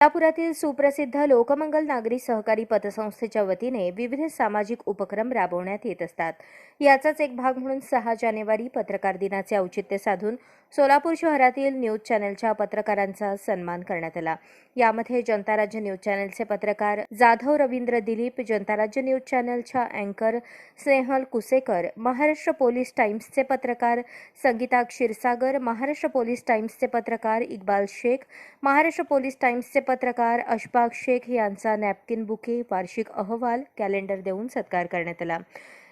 सोलापुरातील सुप्रसिद्ध लोकमंगल नागरी सहकारी पतसंस्थेच्या वतीने विविध सामाजिक उपक्रम राबवण्यात येत असतात. याचाच एक भाग म्हणून सहा जानेवारी पत्रकार दिनाचे औचित्य साधून सोलापूर शहरातील न्यूज चॅनलच्या पत्रकारांचा सन्मान करण्यात आला. यामध्ये जनता राज्य न्यूज चॅनलचे पत्रकार जाधव रवींद्र दिलीप जनता राज्य न्यूज चॅनलच्या अँकर स्नेहल कुसेकर महाराष्ट्र पोलीस टाइम्सचे पत्रकार संगीता क्षीरसागर महाराष्ट्र पोलीस टाइम्सचे पत्रकार इक्बाल शेख महाराष्ट्र पोलीस टाइम्सचे पत्रकार अशफाक शेख यांचा नॅपकिन बुके वार्षिक अहवाल कॅलेंडर देऊन सत्कार करण्यात आला.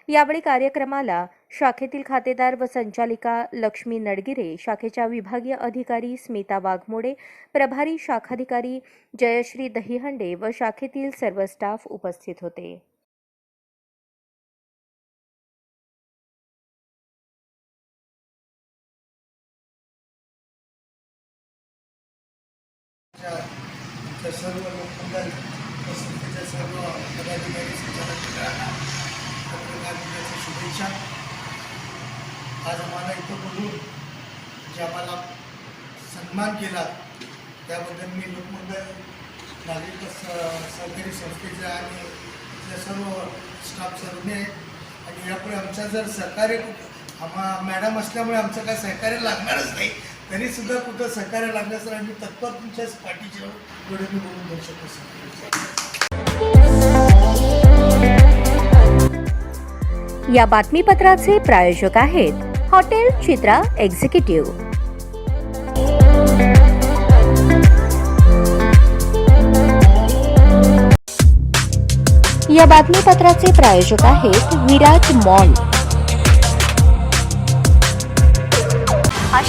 यावेळी कार्यक्रमाला शाखेतील खातेदार व संचालिका लक्ष्मी नडगिरे शाखेच्या विभागीय अधिकारी स्मिता वाघमोडे प्रभारी शाखाधिकारी जयश्री दहिहंडे व शाखेतील सर्व स्टाफ उपस्थित होते. च्या त्या सर्व लोकमंडळ संस्थेच्या सर्व पदाधिकारी संचालक मंडळांना पत्रकार दिनाच्या शुभेच्छा. आज आम्हाला इथं बोलून जे आम्हाला सन्मान केला त्याबद्दल मी लोकमंडळ नागरिक सहकारी संस्थेच्या आणि इथल्या सर्व स्टाफ सर्वने आणि यापुढे आमचा जर सहकार्य आम्हा मॅडम असल्यामुळे आमचं काय सहकार्य लागणारच नाही. तरी सुद्धा कुठं सहकार्य लागलं तर आम्ही तत्पर तुमच्याच पाठीच्या एवढे मी बोलून देऊ शकतो सर. या बातमीपत्राचे प्रायोजक आहेत हॉटेल चित्रा एक्झिक्युटिव्ह. या बातमीपत्राचे प्रायोजक आहेत विराज मॉल.